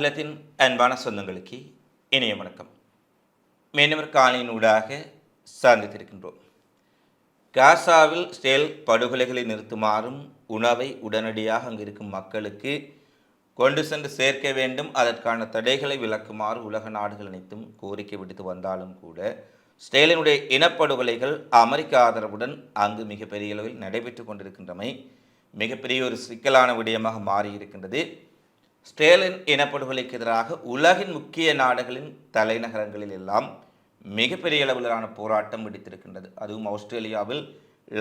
இல்லத்தின் அன்பான சொந்தங்களுக்கு இணைய வணக்கம். மீனவர் காலையின் ஊடாக சார்ந்திருக்கின்றோம் காசாவில் ஸ்டேல் படுகொலைகளை நிறுத்துமாறும் உணவை உடனடியாக அங்கு இருக்கும் மக்களுக்கு கொண்டு சென்று சேர்க்க வேண்டும். அதற்கான தடைகளை விளக்குமாறு உலக நாடுகள் அனைத்தும் கோரிக்கை விடுத்து வந்தாலும் கூட ஸ்டேலினுடைய இனப்படுகொலைகள் அமெரிக்க ஆதரவுடன் அங்கு மிகப்பெரிய அளவில் நடைபெற்று கொண்டிருக்கின்றமை மிகப்பெரிய ஒரு சிக்கலான விடயமாக மாறியிருக்கின்றது. ஸ்டேலின் இனப்படுகொலைக்கு எதிராக உலகின் முக்கிய நாடுகளின் தலைநகரங்களில் எல்லாம் மிகப்பெரிய அளவிலான போராட்டம் வெடித்திருக்கின்றது. அதுவும் ஆஸ்திரேலியாவில்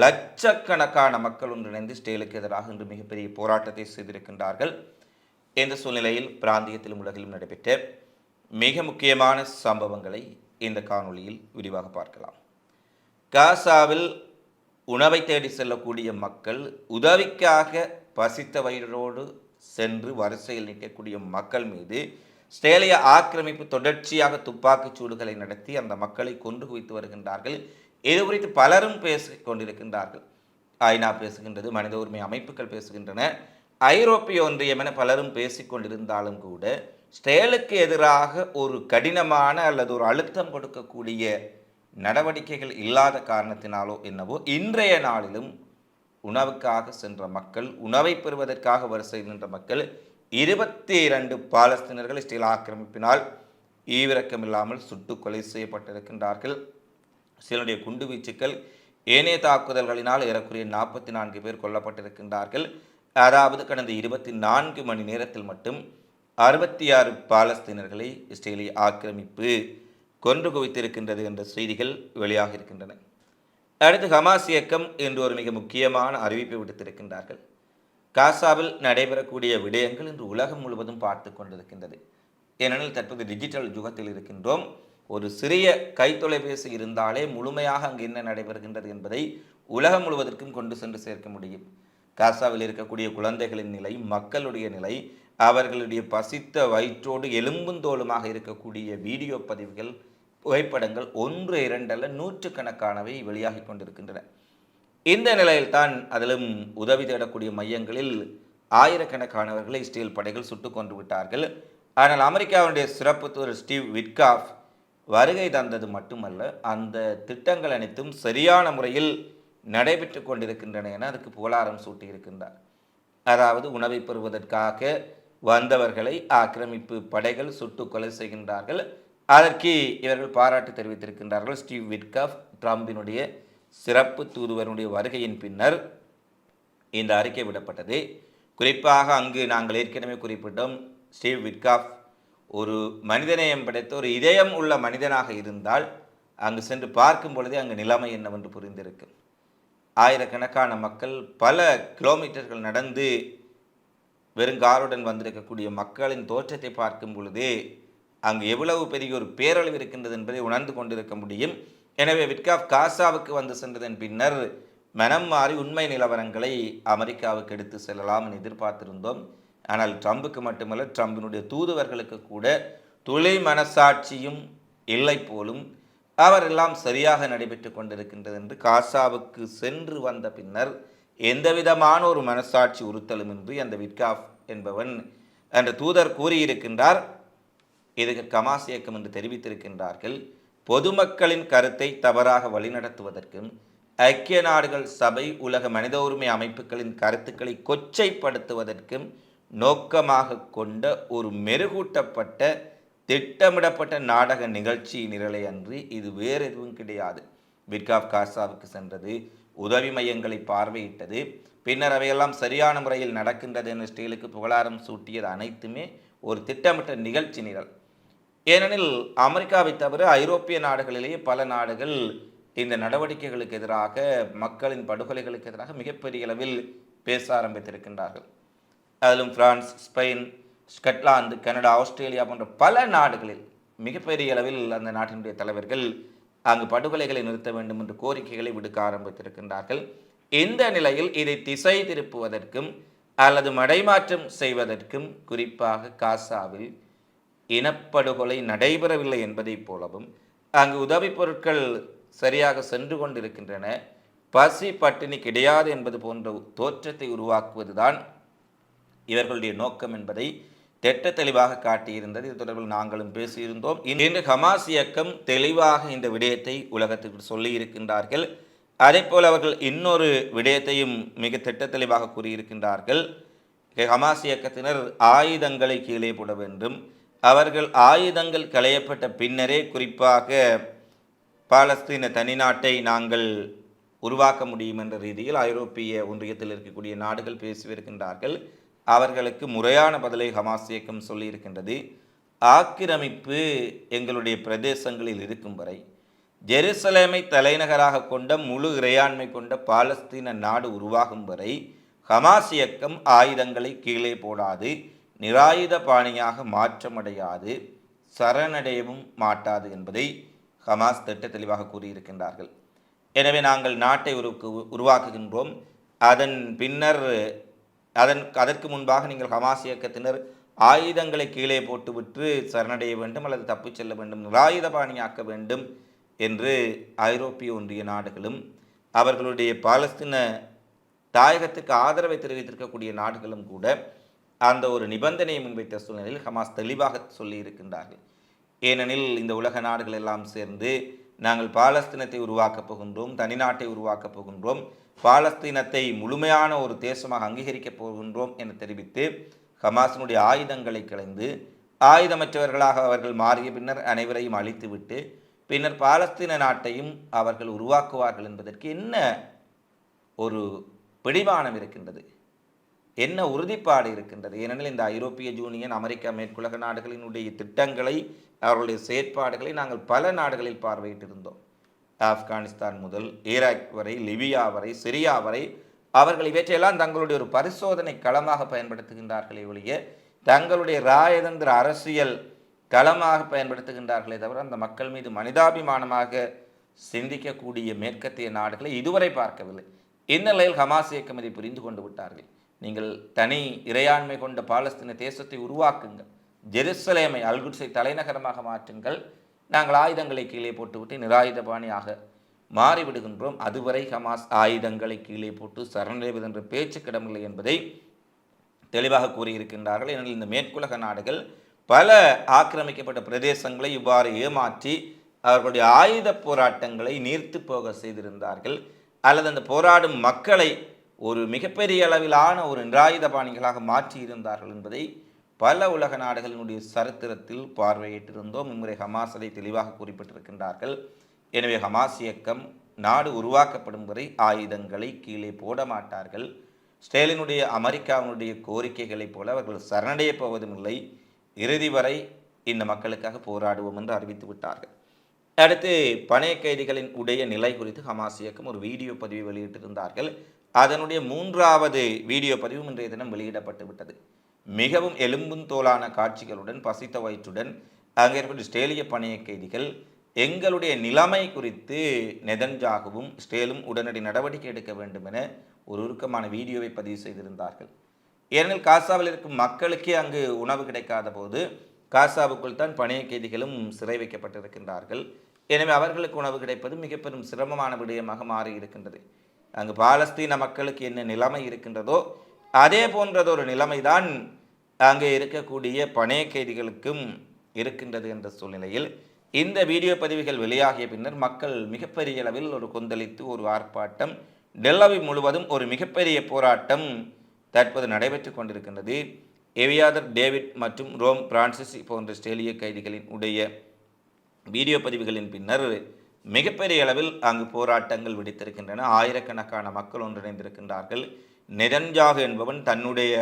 லட்சக்கணக்கான மக்கள் ஒன்றிணைந்து ஸ்டேலுக்கு எதிராக இன்று மிகப்பெரிய போராட்டத்தை செய்திருக்கின்றார்கள் இந்த சூழ்நிலையில் பிராந்தியத்திலும் உலகிலும் நடைபெற்ற மிக முக்கியமான சம்பவங்களை இந்த காணொளியில் விரிவாக பார்க்கலாம். காசாவில் உணவை தேடி செல்லக்கூடிய மக்கள் உதவிக்காக பசித்த வயிறோடு சென்று வரிசையில் நிற்கக்கூடிய மக்கள் மீது ஸ்டேலிய ஆக்கிரமிப்பு தொடர்ச்சியாக துப்பாக்கிச் சூடுகளை நடத்தி அந்த மக்களை கொண்டு குவித்து வருகின்றார்கள். இது குறித்து பலரும் பேசிக் கொண்டிருக்கின்றார்கள். ஐநா பேசுகின்றது மனித உரிமை அமைப்புகள் பேசுகின்றன ஐரோப்பிய ஒன்றியம் என பலரும் பேசிக் கொண்டிருந்தாலும் கூட ஸ்டேலுக்கு எதிராக ஒரு கடினமான அல்லது ஒரு அழுத்தம் கொடுக்கக்கூடிய நடவடிக்கைகள் இல்லாத காரணத்தினாலோ என்னவோ இன்றைய நாளிலும் உணவுக்காக சென்ற மக்கள் உணவை பெறுவதற்காக வரிசை நின்ற மக்கள் இருபத்தி இரண்டு பாலஸ்தீனர்கள் இஸ்ரேல் ஆக்கிரமிப்பினால் ஈவிரக்கமில்லாமல் சுட்டு கொலை செய்யப்பட்டிருக்கின்றார்கள். சிலருடைய குண்டுவீச்சுக்கள் ஏனைய தாக்குதல்களினால் ஏறக்குறைய நாற்பத்தி நான்கு பேர் கொல்லப்பட்டிருக்கின்றார்கள். அதாவது கடந்த இருபத்தி நான்கு மணி நேரத்தில் மட்டும் அறுபத்தி ஆறு பாலஸ்தீனர்களை இஸ்ரேலிய ஆக்கிரமிப்பு கொன்று குவித்திருக்கின்றது என்ற செய்திகள் வெளியாக இருக்கின்றன அடுத்து ஹமாஸ் இயக்கம் என்று ஒரு மிக முக்கியமான அறிவிப்பை விடுத்திருக்கின்றார்கள். காசாவில் நடைபெறக்கூடிய விடயங்கள் இன்று உலகம் முழுவதும் பார்த்து கொண்டிருக்கின்றது. ஏனெனில் தற்போது டிஜிட்டல் யுகத்தில் இருக்கின்றோம். ஒரு சிறிய கைத்தொலைபேசி இருந்தாலே முழுமையாக அங்கு என்ன நடைபெறுகின்றது என்பதை உலகம் முழுவதற்கும் கொண்டு சென்று சேர்க்க முடியும். காசாவில் இருக்கக்கூடிய குழந்தைகளின் நிலை மக்களுடைய நிலை அவர்களுடைய பசித்த வயிற்றோடு எலும்புந்தோலுமாக இருக்கக்கூடிய வீடியோ பதிவுகள் புகைப்படங்கள் ஒன்று இரண்டல்ல நூற்றுக்கணக்கானவை வெளியாகி கொண்டிருக்கின்றன. இந்த நிலையில்தான் அதிலும் உதவி தேடக்கூடிய மையங்களில் ஆயிரக்கணக்கானவர்களை இஸ்ரேல் படைகள் சுட்டு கொண்டு விட்டார்கள். ஆனால் அமெரிக்காவுடைய சிறப்பு தூர் ஸ்டீவ் விட்காஃப் வருகை தந்தது மட்டுமல்ல அந்த திட்டங்கள் அனைத்தும் சரியான முறையில் நடைபெற்று கொண்டிருக்கின்றன என அதுக்கு புகழாரம் சூட்டியிருக்கின்றார். அதாவது உணவை பெறுவதற்காக வந்தவர்களை ஆக்கிரமிப்பு படைகள் சுட்டு கொலை செய்கின்றார்கள். அதற்கு இவர்கள் பாராட்டு தெரிவித்திருக்கின்றார்கள். ஸ்டீவ் விட்காஃப் ட்ரம்பினுடைய சிறப்பு தூதுவருடைய வருகையின் பின்னர் இந்த அறிக்கை விடப்பட்டது. குறிப்பாக அங்கு நாங்கள் ஏற்கனவே குறிப்பிட்டோம் ஸ்டீவ் விட்காஃப் ஒரு மனிதநேயம் படைத்த ஒரு இதயம் உள்ள மனிதனாக இருந்தால் அங்கு சென்று பார்க்கும் பொழுதே அங்கு நிலைமை என்னவென்று புரிந்திருக்கும் ஆயிரக்கணக்கான மக்கள் பல கிலோமீட்டர்கள் நடந்து வெறுங்காருடன் வந்திருக்கக்கூடிய மக்களின் தோற்றத்தை பார்க்கும் பொழுதே அங்கு எவ்வளவு பெரிய ஒரு பேரழிவு இருக்கின்றது என்பதை உணர்ந்து கொண்டிருக்க முடியும். எனவே விட்காஃப் காசாவுக்கு வந்து சென்றதன் பின்னர் மனம் மாறி உண்மை நிலவரங்களை அமெரிக்காவுக்கு எடுத்து செல்லலாம் என எதிர்பார்த்திருந்தோம். ஆனால் ட்ரம்புக்கு மட்டுமல்ல ட்ரம்பினுடைய தூதுவர்களுக்கு கூட துளை மனசாட்சியும் இல்லை போலும் அவரெல்லாம் சரியாக நடைபெற்று கொண்டிருக்கின்றது என்று காசாவுக்கு சென்று வந்த பின்னர் எந்தவிதமான ஒரு மனசாட்சி உறுத்தலுமின்றி அந்த விட்காஃப் என்பவன் அந்த தூதர் கூறியிருக்கின்றார். இதுக்கு கமாஸ் இயக்கம் என்று தெரிவித்திருக்கின்றார்கள். பொதுமக்களின் கருத்தை தவறாக வழிநடத்துவதற்கும் ஐக்கிய நாடுகள் சபை உலக மனித உரிமை அமைப்புகளின் கருத்துக்களை கொச்சைப்படுத்துவதற்கும் நோக்கமாக கொண்ட ஒரு மெருகூட்டப்பட்ட திட்டமிடப்பட்ட நாடக நிகழ்ச்சி நிரலை அன்றி இது வேறு எதுவும் கிடையாது பிட்காப் காசாவுக்கு சென்றது உதவி மையங்களை பார்வையிட்டது பின்னர் அவையெல்லாம் சரியான முறையில் நடக்கின்றது என ஸ்டீலுக்கு புகழாரம் சூட்டியது அனைத்துமே ஒரு திட்டமிட்ட நிகழ்ச்சி நிரல். ஏனெனில் அமெரிக்காவை தவிர ஐரோப்பிய நாடுகளிலேயே பல நாடுகள் இந்த நடவடிக்கைகளுக்கு எதிராக மக்களின் படுகொலைகளுக்கு எதிராக மிகப்பெரிய அளவில் பேச ஆரம்பித்திருக்கின்றார்கள். அதிலும் France Spain Scotland Canada Australia போன்ற பல நாடுகளில் மிகப்பெரிய அளவில் அந்த நாட்டினுடைய தலைவர்கள் அங்கு படுகொலைகளை நிறுத்த வேண்டும் என்று கோரிக்கைகளை விடுக்க ஆரம்பித்திருக்கின்றார்கள். இந்த நிலையில் இதை திசை திருப்புவதற்கும் அல்லது மடைமாற்றம் செய்வதற்கும் குறிப்பாக காசாவில் இனப்படுகொலை நடைபெறவில்லை என்பதைப் போலவும் அங்கு உதவிப் பொருட்கள் சரியாக சென்று கொண்டிருக்கின்றன. பசி பட்டினி கிடையாது என்பது போன்ற தோற்றத்தை உருவாக்குவதுதான் இவர்களுடைய நோக்கம் என்பதை திட்ட தெளிவாக காட்டியிருந்தது. இது தொடர்பில் நாங்களும் பேசியிருந்தோம். இன்று ஹமாஸ் இயக்கம் தெளிவாக இந்த விடயத்தை உலகத்திற்கு சொல்லி இருக்கின்றார்கள். அதேபோல் அவர்கள் இன்னொரு விடயத்தையும் மிக திட்ட தெளிவாக கூறியிருக்கின்றார்கள். ஹமாஸ் இயக்கத்தினர் ஆயுதங்களை கீழே போட வேண்டும். அவர்கள் ஆயுதங்கள் களையப்பட்ட பின்னரே குறிப்பாக பாலஸ்தீன தனிநாட்டை நாங்கள் உருவாக்க முடியும் என்ற ரீதியில் ஐரோப்பிய ஒன்றியத்தில் இருக்கக்கூடிய நாடுகள் பேசியிருக்கின்றார்கள். அவர்களுக்கு முறையான பதிலை ஹமாஸ் இயக்கம் சொல்லியிருக்கின்றது. ஆக்கிரமிப்பு எங்களுடைய பிரதேசங்களில் இருக்கும் வரை ஜெருசலேமை தலைநகராக கொண்ட முழு இறையாண்மை கொண்ட பாலஸ்தீன நாடு உருவாகும் வரை ஹமாஸ் இயக்கம் ஆயுதங்களை கீழே போடாது. நிராயுத பாணியாக மாற்றமடையாது சரணடையவும் மாட்டாது என்பதை ஹமாஸ் திட்ட தெளிவாக கூறியிருக்கின்றார்கள். எனவே நாங்கள் நாட்டை உருக்கு உருவாக்குகின்றோம். அதன் பின்னர் அதன் அதற்கு முன்பாக நீங்கள் ஹமாஸ் இயக்கத்தினர் ஆயுதங்களை கீழே போட்டுவிட்டு சரணடைய வேண்டும் அல்லது தப்பிச் செல்ல வேண்டும் நிராயுத பாணியாக்க வேண்டும் என்று ஐரோப்பிய ஒன்றிய நாடுகளும் அவர்களுடைய பாலஸ்தீன தாயகத்துக்கு ஆதரவை தெரிவித்திருக்கக்கூடிய நாடுகளும் கூட அந்த ஒரு நிபந்தனையை முன்வைத்த சூழ்நிலையில் ஹமாஸ் தெளிவாக சொல்லி இருக்கின்றார்கள் ஏனெனில் இந்த உலக நாடுகள் எல்லாம் சேர்ந்து நாங்கள் பாலஸ்தீனத்தை உருவாக்கப் போகின்றோம் தனிநாட்டை உருவாக்கப் போகின்றோம் பாலஸ்தீனத்தை முழுமையான ஒரு தேசமாக அங்கீகரிக்கப் போகின்றோம் என தெரிவித்து ஹமாஸினுடைய ஆயுதங்களை கலைந்து ஆயுதமற்றவர்களாக அவர்கள் மாறிய பின்னர் அனைவரையும் அழித்துவிட்டு பின்னர் பாலஸ்தீன நாட்டையும் அவர்கள் உருவாக்குவார்கள் என்பதற்கு என்ன ஒரு பிடிவானம் இருக்கின்றது? என்ன உறுதிப்பாடு இருக்கின்றது? ஏனெனில் இந்த ஐரோப்பிய யூனியன் அமெரிக்கா மேற்குலக நாடுகளினுடைய திட்டங்களை அவர்களுடைய செயற்பாடுகளை நாங்கள் பல நாடுகளில் பார்வையிட்டிருந்தோம். ஆப்கானிஸ்தான் முதல் ஈராக் வரை லிபியா வரை சிரியா வரை அவர்கள் இவற்றையெல்லாம் தங்களுடைய ஒரு பரிசோதனை களமாக பயன்படுத்துகின்றார்களே ஒழிய தங்களுடைய ராயதந்திர அரசியல் களமாக பயன்படுத்துகின்றார்களே தவிர அந்த மக்கள் மீது மனிதாபிமானமாக சிந்திக்கக்கூடிய மேற்கத்திய நாடுகளை இதுவரை பார்க்கவில்லை. இந்நிலையில் ஹமாஸ் இயக்கம் இதை புரிந்து கொண்டு விட்டார்கள். நீங்கள் தனி இறையாண்மை கொண்ட பாலஸ்தீன தேசத்தை உருவாக்குங்கள். ஜெருசலேமை அல்குட்ஸை தலைநகரமாக மாற்றுங்கள். நாங்கள் ஆயுதங்களை கீழே போட்டுவிட்டு நிராயுதபாணியாக மாறிவிடுகின்றோம். அதுவரை ஹமாஸ் ஆயுதங்களை கீழே போட்டு சரணடைவது என்ற பேச்சு கிடமில்லை என்பதை தெளிவாக கூறியிருக்கின்றார்கள். ஏனெனில் இந்த மேற்குலக நாடுகள் பல ஆக்கிரமிக்கப்பட்ட பிரதேசங்களை இவ்வாறு ஏமாற்றி அவர்களுடைய ஆயுத போராட்டங்களை நீர்த்து போக செய்திருந்தார்கள். அல்லது அந்த போராடும் மக்களை ஒரு மிகப்பெரிய அளவிலான ஒரு நிராயுதபாணிகளாக மாற்றி இருந்தார்கள் என்பதை பல உலக நாடுகளினுடைய சரித்திரத்தில் பார்வையிட்டிருந்தோம். இம்முறை ஹமாஸ் அதை தெளிவாக குறிப்பிட்டிருக்கின்றார்கள். எனவே ஹமாஸ் இயக்கம் நாடு உருவாக்கப்படும் வரை ஆயுதங்களை கீழே போட மாட்டார்கள். ஸ்டேலினுடைய அமெரிக்காவினுடைய கோரிக்கைகளைப் போல அவர்கள் சரணடைய போவதும் இல்லை. இறுதி வரை இந்த மக்களுக்காக போராடுவோம் என்று அறிவித்து விட்டார்கள். அடுத்து பணைய கைதிகளின் உடைய நிலை குறித்து ஹமாஸ் இயக்கம் ஒரு வீடியோ பதிவை வெளியிட்டிருந்தார்கள். அதனுடைய மூன்றாவது வீடியோ பதிவும் இன்றைய தினம் வெளியிடப்பட்டு விட்டது. மிகவும் எலும்பும் தோலான காட்சிகளுடன் பசித்த வயிற்றுடன் அங்கே இருக்கக்கூடிய ஸ்டேலிய பணைய கைதிகள் எங்களுடைய நிலைமை குறித்து நெதன்ஜாகவும் ஸ்டேலும் உடனடி நடவடிக்கை எடுக்க வேண்டும் என ஒரு உருக்கமான வீடியோவை பதிவு செய்திருந்தார்கள். ஏனெனில் காசாவில் இருக்கும் மக்களுக்கே அங்கு உணவு கிடைக்காத போது காசாவுக்குள் தான் பணைய கைதிகளும் சிறை வைக்கப்பட்டிருக்கின்றார்கள். எனவே அவர்களுக்கு உணவு கிடைப்பது மிக பெரும் சிரமமான விடயமாக மாறி இருக்கின்றது அங்கு பாலஸ்தீன மக்களுக்கு என்ன நிலைமை இருக்கின்றதோ அதே போன்றதொரு நிலைமைதான் அங்கே இருக்கக்கூடிய பணைய கைதிகளுக்கும் இருக்கின்றது என்ற சூழ்நிலையில் இந்த வீடியோ பதிவுகள் வெளியாகிய பின்னர் மக்கள் மிகப்பெரிய அளவில் ஒரு கொந்தளித்து ஒரு ஆர்ப்பாட்டம் டெல்லவி முழுவதும் ஒரு மிகப்பெரிய போராட்டம் தற்போது நடைபெற்று கொண்டிருக்கின்றது. எவியாதர் டேவிட் மற்றும் ரோம் பிரான்சிஸ் போன்ற ஸ்டேலிய கைதிகளின் உடைய வீடியோ பதிவுகளின் பின்னர் மிகப்பெரிய அளவில் அங்கு போராட்டங்கள் வெடித்திருக்கின்றன. ஆயிரக்கணக்கான மக்கள் ஒன்றிணைந்திருக்கின்றார்கள். நிரஞ்சாக என்பவன் தன்னுடைய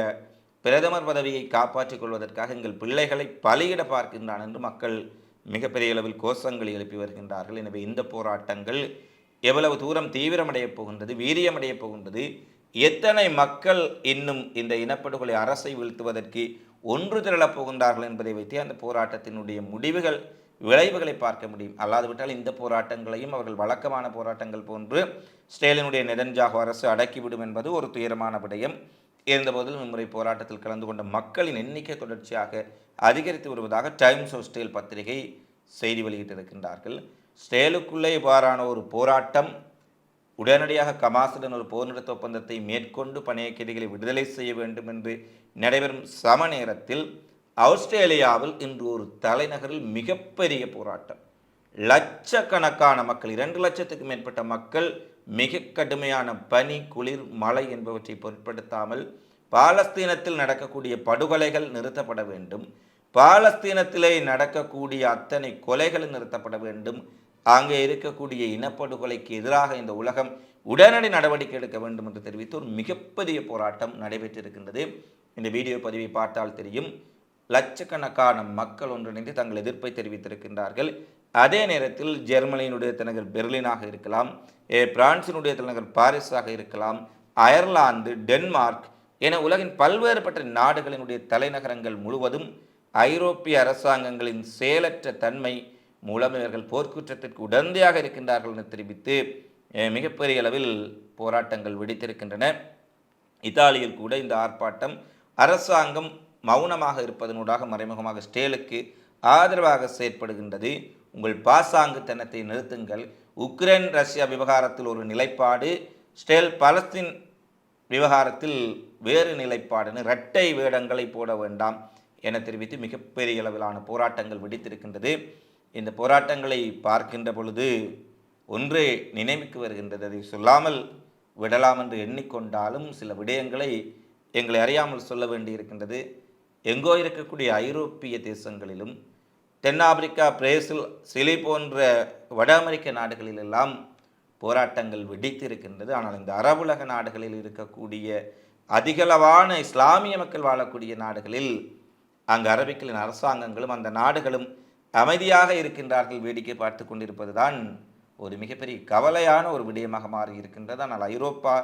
பிரதமர் பதவியை காப்பாற்றிக் கொள்வதற்காக எங்கள் பிள்ளைகளை பலியிட பார்க்கின்றான் என்று மக்கள் மிகப்பெரிய அளவில் கோஷங்களை எழுப்பி வருகின்றார்கள். எனவே இந்த போராட்டங்கள் எவ்வளவு தூரம் தீவிரமடையப் போகின்றது வீரியமடையப் போகின்றது எத்தனை மக்கள் இன்னும் இந்த இனப்படுகொலை அரசை வீழ்த்துவதற்கு ஒன்று திரளப் போகின்றார்கள் என்பதை வைத்து அந்த போராட்டத்தினுடைய முடிவுகள் விளைவுகளை பார்க்க முடியும். அல்லாதுவிட்டால் இந்த போராட்டங்களையும் அவர்கள் வழக்கமான போராட்டங்கள் போன்று ஸ்டேலினுடைய நெதன்ஜாகு அரசு அடக்கிவிடும் என்பது ஒரு துயரமான விடயம். இருந்தபோதிலும் இம்முறை போராட்டத்தில் கலந்து கொண்ட மக்களின் எண்ணிக்கை தொடர்ச்சியாக அதிகரித்து வருவதாக டைம்ஸ் ஆஃப் ஸ்டேல் பத்திரிகை செய்தி வெளியிட்டிருக்கின்றார்கள். ஸ்டேலுக்குள்ளே இவ்வாறான ஒரு போராட்டம் உடனடியாக கமாசுடன் ஒரு போர் நிறுத்த ஒப்பந்தத்தை மேற்கொண்டு பணிய கைதிகளை விடுதலை செய்ய வேண்டும் என்று நடைபெறும் சம நேரத்தில் ஆஸ்திரேலியாவில் இன்று ஒரு தலைநகரில் மிகப்பெரிய போராட்டம். லட்சக்கணக்கான மக்கள் இரண்டு லட்சத்துக்கு மேற்பட்ட மக்கள் மிக கடுமையான பனி குளிர் மழை என்பவற்றை பொருட்படுத்தாமல் பாலஸ்தீனத்தில் நடக்கக்கூடிய படுகொலைகள் நிறுத்தப்பட வேண்டும். பாலஸ்தீனத்திலே நடக்கக்கூடிய அத்தனை கொலைகள் நிறுத்தப்பட வேண்டும். அங்கே இருக்கக்கூடிய இனப்படுகொலைக்கு எதிராக இந்த உலகம் உடனடி நடவடிக்கை எடுக்க வேண்டும் என்று தெரிவித்து ஒரு மிகப்பெரிய போராட்டம் நடைபெற்றிருக்கின்றது. இந்த வீடியோ பதிவை பார்த்தால் தெரியும். லட்சக்கணக்கான மக்கள் ஒன்றிணைந்து தங்கள் எதிர்ப்பை தெரிவித்திருக்கின்றார்கள். அதே நேரத்தில் ஜெர்மனியினுடைய தலைநகர் பெர்லினாக இருக்கலாம் ஏ, பிரான்சினுடைய தலைநகர் பாரிஸாக இருக்கலாம் அயர்லாந்து டென்மார்க் என உலகின் பல்வேறுபட்ட நாடுகளினுடைய தலைநகரங்கள் முழுவதும் ஐரோப்பிய அரசாங்கங்களின் செயலற்ற தன்மை மூலம் இவர்கள் போர்க்குற்றத்திற்கு உடந்தையாக இருக்கின்றார்கள் என தெரிவித்து மிகப்பெரிய அளவில் போராட்டங்கள் வெடித்திருக்கின்றன. இத்தாலியில் கூட இந்த ஆர்ப்பாட்டம் அரசாங்கம் மௌனமாக இருப்பதனூடாக மறைமுகமாக ஸ்டேலுக்கு ஆதரவாக செயற்படுகின்றது. உங்கள் பாசாங்குத்தனத்தை நிறுத்துங்கள். உக்ரைன் ரஷ்யா விவகாரத்தில் ஒரு நிலைப்பாடு. ஸ்டேல் பலஸ்தீன் விவகாரத்தில் வேறு நிலைப்பாடுன்னு இரட்டை வேடங்களை போட வேண்டாம் என தெரிவித்து மிகப்பெரிய அளவிலான போராட்டங்கள் வெடித்திருக்கின்றது. இந்த போராட்டங்களை பார்க்கின்ற பொழுது ஒன்றே நினைவுக்கு வருகின்றது. அதை சொல்லாமல் விடலாம் என்று எண்ணிக்கொண்டாலும் சில விடயங்களை எங்களை அறியாமல் சொல்ல வேண்டியிருக்கின்றது. எங்கோ இருக்கக்கூடிய ஐரோப்பிய தேசங்களிலும் தென்னாப்பிரிக்கா பிரேசில் சிலி போன்ற வட அமெரிக்க நாடுகளிலெல்லாம் போராட்டங்கள் வெடித்திருக்கின்றது. ஆனால் இந்த அரபுலக நாடுகளில் இருக்கக்கூடிய அதிகளவான இஸ்லாமிய மக்கள் வாழக்கூடிய நாடுகளில் அங்கு அரபிக்களின் அரசாங்கங்களும் அந்த நாடுகளும் அமைதியாக இருக்கின்றார்கள் வேடிக்கை பார்த்து கொண்டிருப்பதுதான் ஒரு மிகப்பெரிய கவலையான ஒரு விடயமாக மாறி இருக்கின்றது ஆனால் ஐரோப்பா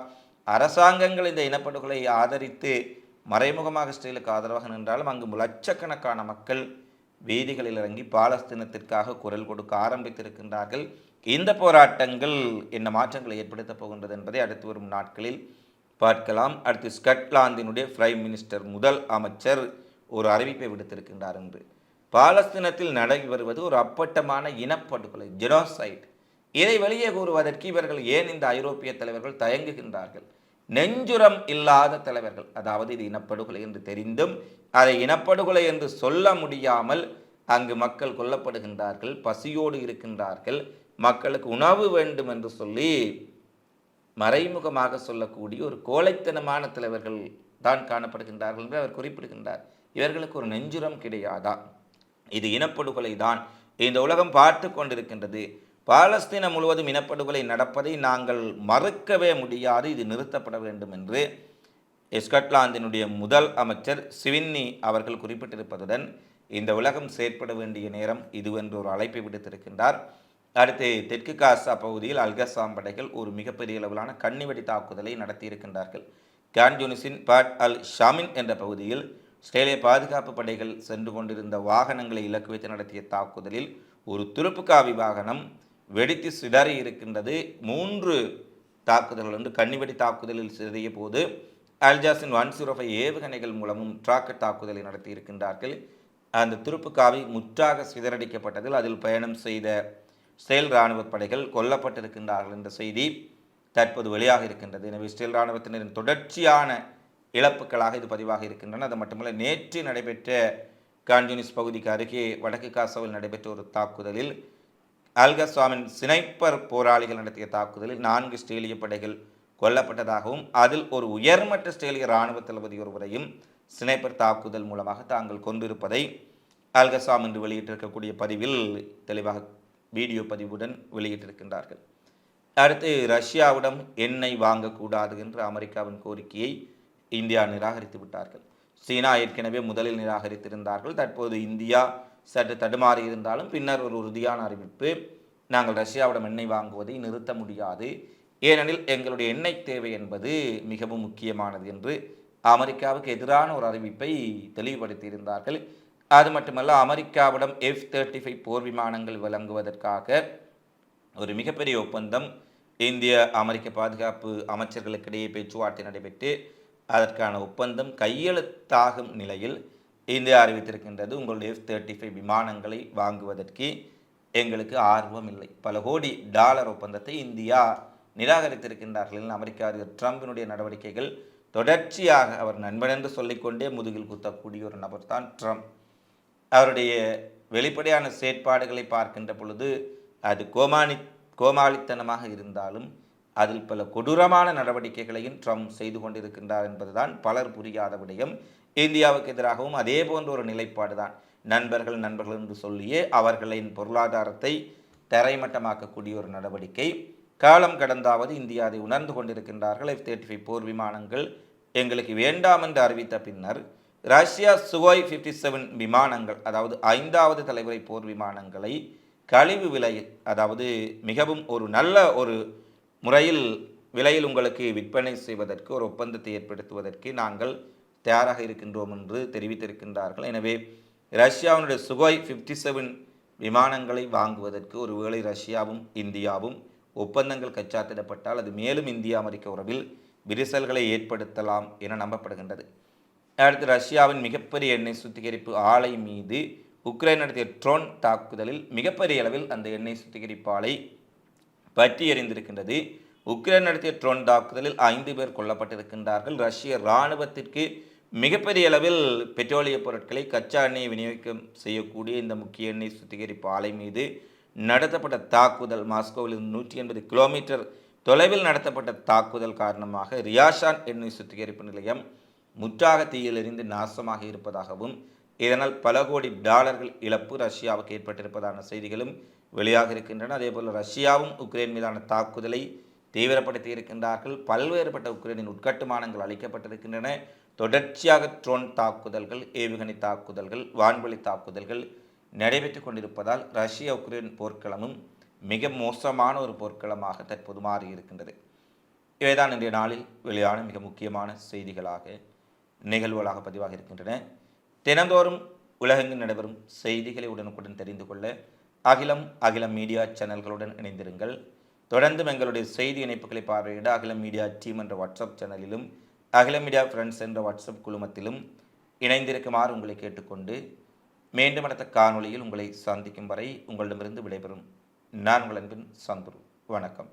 அரசாங்கங்கள் இந்த இனப்படுகொலை ஆதரித்து மறைமுகமாக இஸ்ரேலுக்கு ஆதரவாக நின்றாலும் அங்கு லட்சக்கணக்கான மக்கள் வீதிகளில் இறங்கி பாலஸ்தீனத்திற்காக குரல் கொடுக்க ஆரம்பித்திருக்கின்றார்கள். இந்த போராட்டங்கள் என்ன மாற்றங்களை ஏற்படுத்தப் போகின்றது என்பதை அடுத்து வரும் நாட்களில் பார்க்கலாம். அடுத்து ஸ்கட்லாந்தினுடைய பிரைம் மினிஸ்டர் முதல் அமைச்சர் ஒரு அறிவிப்பை விடுத்திருக்கின்றார் என்று. பாலஸ்தீனத்தில் நடை வருவது ஒரு அப்பட்டமான இனப்படுகொலை ஜெனோசைட் இதை வெளியே கூறுவதற்கு இவர்கள் ஏன் இந்த ஐரோப்பிய தலைவர்கள் தயங்குகின்றார்கள்? நெஞ்சுரம் இல்லாத தலைவர்கள். அதாவது இது இனப்படுகொலை என்று தெரிந்தும் அதை இனப்படுகொலை என்று சொல்ல முடியாமல் அங்கு மக்கள் கொல்லப்படுகின்றார்கள் பசியோடு இருக்கின்றார்கள். மக்களுக்கு உணவு வேண்டும் என்று சொல்லி மறைமுகமாக சொல்லக்கூடிய ஒரு கோழைத்தனமான தலைவர்கள் தான் காணப்படுகின்றார்கள் என்று அவர் குறிப்பிடுகின்றார். இவர்களுக்கு ஒரு நெஞ்சுரம் கிடையாதா? இது இனப்படுகொலை தான். இந்த உலகம் பார்த்து கொண்டிருக்கின்றது. பாலஸ்தீனம் முழுவதும் இனப்படுகொலை நடப்பதை நாங்கள் மறுக்கவே முடியாது. இது நிறுத்தப்பட வேண்டும் என்று ஸ்காட்லாந்தினுடைய முதல் அமைச்சர் சிவின்னி அவர்கள் குறிப்பிட்டிருப்பதுடன் இந்த உலகம் செயற்பட வேண்டிய நேரம் இதுவென்று ஒரு அழைப்பை விடுத்திருக்கின்றார். அடுத்து தெற்கு காசா பகுதியில் அல்கசாம் படைகள் ஒரு மிகப்பெரிய அளவிலான கண்ணிவெடி தாக்குதலை நடத்தியிருக்கின்றார்கள். கான்யூனிஸின் பாட் அல் ஷாமின் என்ற பகுதியில் இஸ்ரேலிய பாதுகாப்பு படைகள் சென்று கொண்டிருந்த வாகனங்களை இலக்கு வைத்து நடத்திய தாக்குதலில் ஒரு துருப்புக்காவி வாகனம் வெடித்து சிதறி இருக்கின்றது. மூன்று தாக்குதல்கள் வந்து கன்னிவெடி தாக்குதலில் சிதறிய போது அல்ஜாஸின் ஒன் ஜீரோ ஃபைவ் ஏவுகணைகள் மூலமும் ராக்கெட் தாக்குதலை நடத்தி இருக்கின்றார்கள். அந்த துருப்புக்காவி முற்றாக சிதறடிக்கப்பட்டதில் அதில் பயணம் செய்த இஸ்ரேல் இராணுவ படைகள் கொல்லப்பட்டிருக்கின்றார்கள் என்ற செய்தி தற்போது வெளியாக இருக்கின்றது. எனவே இஸ்ரேல் இராணுவத்தினரின் தொடர்ச்சியான இழப்புகளாக இது பதிவாக இருக்கின்றன. அது மட்டுமல்ல நேற்று நடைபெற்ற கான்யூனிஸ் பகுதிக்கு அருகே வடக்கு காசாவில் நடைபெற்ற ஒரு தாக்குதலில் அல்கஸ்வாமின் சினைப்பர் போராளிகள் நடத்திய தாக்குதலில் நான்கு ஸ்ட்ரேலிய படைகள் கொல்லப்பட்டதாகவும் அதில் ஒரு உயர்மட்ட ஸ்ட்ரேலிய இராணுவ தளபதி ஒருவரையும் சினைப்பர் தாக்குதல் மூலமாக தாங்கள் கொண்டிருப்பதை அல்கசாம் என்று வெளியிட்டிருக்கக்கூடிய பதிவில் தெளிவாக வீடியோ பதிவுடன் வெளியிட்டிருக்கின்றார்கள். அடுத்து ரஷ்யாவிடம் எண்ணெய் வாங்கக்கூடாது என்ற அமெரிக்காவின் கோரிக்கையை இந்தியா நிராகரித்து விட்டார்கள். சீனா ஏற்கனவே முதலில் நிராகரித்திருந்தார்கள். தற்போது இந்தியா சற்று தடுமாறி இருந்தாலும் பின்னர் ஒரு உறுதியான அறிவிப்பு. நாங்கள் ரஷ்யாவிடம் எண்ணெய் வாங்குவதை நிறுத்த முடியாது. ஏனெனில் எங்களுடைய எண்ணெய் தேவை என்பது மிகவும் முக்கியமானது என்று அமெரிக்காவுக்கு எதிரான ஒரு அறிவிப்பை தெளிவுபடுத்தியிருந்தார்கள். அது மட்டுமல்ல அமெரிக்காவிடம் எஃப் தேர்ட்டி ஃபைவ் போர் விமானங்கள் வழங்குவதற்காக ஒரு மிகப்பெரிய ஒப்பந்தம் இந்திய அமெரிக்க பாதுகாப்பு அமைச்சர்களுக்கிடையே பேச்சுவார்த்தை நடைபெற்று அதற்கான ஒப்பந்தம் கையெழுத்தாகும் நிலையில் இந்தியா அறிவித்திருக்கின்றது உங்களுடைய எஃப் தேர்ட்டி ஃபைவ் விமானங்களை வாங்குவதற்கு எங்களுக்கு ஆர்வம் இல்லை. பல கோடி டாலர் ஒப்பந்தத்தை இந்தியா நிராகரித்திருக்கின்றார்கள். அமெரிக்க அதிபர் ட்ரம்பினுடைய நடவடிக்கைகள் தொடர்ச்சியாக அவர் நண்பன் என்று சொல்லிக்கொண்டே முதுகில் குத்தக்கூடிய ஒரு நபர் தான் ட்ரம்ப். அவருடைய வெளிப்படையான செயற்பாடுகளை பார்க்கின்ற பொழுது அது கோமானி கோமாளித்தனமாக இருந்தாலும் அதில் பல கொடூரமான நடவடிக்கைகளையும் ட்ரம்ப் செய்து கொண்டிருக்கின்றார் என்பதுதான் பலர் புரியாத விடயம். இந்தியாவுக்கு எதிராகவும் அதே போன்ற ஒரு நிலைப்பாடு தான் நண்பர்கள் நண்பர்கள் என்று சொல்லியே அவர்களின் பொருளாதாரத்தை தரைமட்டமாக்கக்கூடிய ஒரு நடவடிக்கை. காலம் கடந்தாவது இந்தியா அதை உணர்ந்து கொண்டிருக்கின்றார்கள். எஃப் தேர்ட்டி ஃபைவ் போர் விமானங்கள் எங்களுக்கு வேண்டாம் என்று அறிவித்த பின்னர் ரஷ்யா சுகோய் ஃபிஃப்டி செவன் விமானங்கள் அதாவது ஐந்தாவது தலைமுறை போர் விமானங்களை கழிவு விலையில் அதாவது மிகவும் ஒரு நல்ல ஒரு முறையில் விலையில் உங்களுக்கு விற்பனை செய்வதற்கு ஒரு ஒப்பந்தத்தை ஏற்படுத்துவதற்கு நாங்கள் தயாராக இருக்கின்றோம் என்று தெரிவித்திருக்கின்றார்கள். எனவே ரஷ்யாவினுடைய சுகோய் ஃபிஃப்டி செவன் விமானங்களை வாங்குவதற்கு ஒருவேளை ரஷ்யாவும் இந்தியாவும் ஒப்பந்தங்கள் கச்சாத்திடப்பட்டால் அது மேலும் இந்தியா அமெரிக்க உறவில் விரிசல்களை ஏற்படுத்தலாம் என நம்பப்படுகின்றது. அடுத்து ரஷ்யாவின் மிகப்பெரிய எண்ணெய் சுத்திகரிப்பு ஆலை மீது உக்ரைன் நடத்திய ட்ரோன் தாக்குதலில் மிகப்பெரிய அளவில் அந்த எண்ணெய் சுத்திகரிப்பு ஆலை பற்றி எறிந்திருக்கின்றது உக்ரைன் நடத்திய ட்ரோன் தாக்குதலில் ஐந்து பேர் கொல்லப்பட்டிருக்கின்றார்கள். ரஷ்ய இராணுவத்திற்கு மிகப்பெரிய அளவில் பெட்ரோலிய பொருட்களை கச்சா எண்ணெய் விநியோகம் செய்யக்கூடிய இந்த முக்கிய எண்ணெய் சுத்திகரிப்பு ஆலை மீது நடத்தப்பட்ட தாக்குதல் மாஸ்கோவில் நூற்றி எண்பது கிலோமீட்டர் தொலைவில் நடத்தப்பட்ட தாக்குதல் காரணமாக ரியாஷான் எண்ணெய் சுத்திகரிப்பு நிலையம் முற்றாக தீயிலிருந்து நாசமாக இருப்பதாகவும் இதனால் பல கோடி டாலர்கள் இழப்பு ரஷ்யாவுக்கு ஏற்பட்டிருப்பதான செய்திகளும் வெளியாக இருக்கின்றன. அதேபோல் ரஷ்யாவும் உக்ரைன் மீதான தாக்குதலை தீவிரப்படுத்தி இருக்கின்றார்கள் பல்வேறுபட்ட உக்ரைனின் உட்கட்டுமானங்கள் அளிக்கப்பட்டிருக்கின்றன தொடர்ச்சியாக ட்ரோன் தாக்குதல்கள் ஏவுகணை தாக்குதல்கள் வான்வெளி தாக்குதல்கள் நடைபெற்று கொண்டிருப்பதால் ரஷ்ய உக்ரைன் போர்க்களமும் மிக மோசமான ஒரு போர்க்களமாக தற்போது மாறியிருக்கின்றது. இவைதான் இன்றைய நாளில் வெளியான மிக முக்கியமான செய்திகளாக நிகழ்வுகளாக பதிவாக இருக்கின்றன தினந்தோறும் உலகெங்கில் நடைபெறும் செய்திகளை உடனுக்குடன் தெரிந்து கொள்ள அகிலம் அகிலம் மீடியா சேனல்களுடன் இணைந்திருங்கள். தொடர்ந்தும் எங்களுடைய செய்தி இணைப்புகளை பார்வையிட அகிலம் மீடியா டீம் என்ற வாட்ஸ்அப் சேனலிலும் அகிலம் மீடியா ஃப்ரெண்ட்ஸ் என்ற வாட்ஸ்அப் குழுமத்திலும் இணைந்திருக்குமாறு உங்களை கேட்டுக்கொண்டு மீண்டும் அடுத்த காணொளியில் உங்களை சந்திக்கும் வரை உங்களிடமிருந்து விடைபெறும். நான் உங்கள் அன்பின் சந்துரு. வணக்கம்.